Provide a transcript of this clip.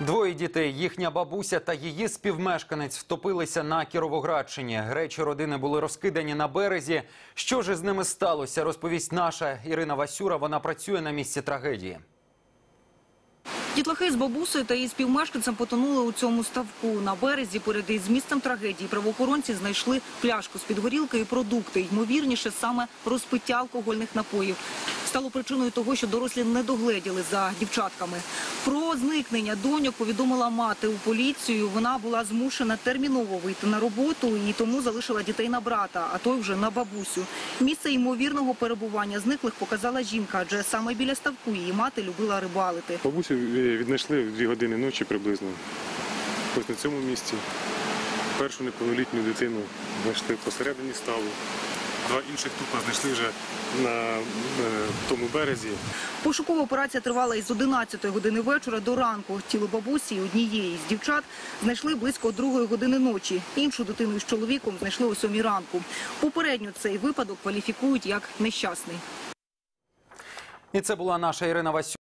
Двоє дітей, їхня бабуся та її співмешканець втопилися на Кіровоградщині. Речі родини були розкидані на березі. Що ж із ними сталося, розповість наша Ірина Васюра. Вона працює на місці трагедії. Дітлахи з бабусею та її співмешканцем потонули у цьому ставку. На березі поряд із місцем трагедії правоохоронці знайшли пляшку з-під горілки і продукти. Ймовірніше, саме розпиття алкогольних напоїв. Стало причиною того, що дорослі не догледіли за дівчатками. Про зникнення доньок повідомила мати у поліцію. Вона була змушена терміново вийти на роботу і тому залишила дітей на брата, а той вже на бабусю. Місце ймовірного перебування зниклих показала жінка, адже саме біля ставку її мати любила рибалити. Бабусю е, віднайшли 2 години ночі приблизно. Ось на цьому місці. Першу неповнолітню дитину знайшли посередині ставу. Два інших трупа знайшли вже на е, тому березі. Пошукова операція тривала із 11 години вечора до ранку. Тіло бабусі і однієї з дівчат знайшли близько другої години ночі. Іншу дитину із чоловіком знайшли о 7 ранку. Попередньо цей випадок кваліфікують як нещасний. І це була наша Ірина Васюра.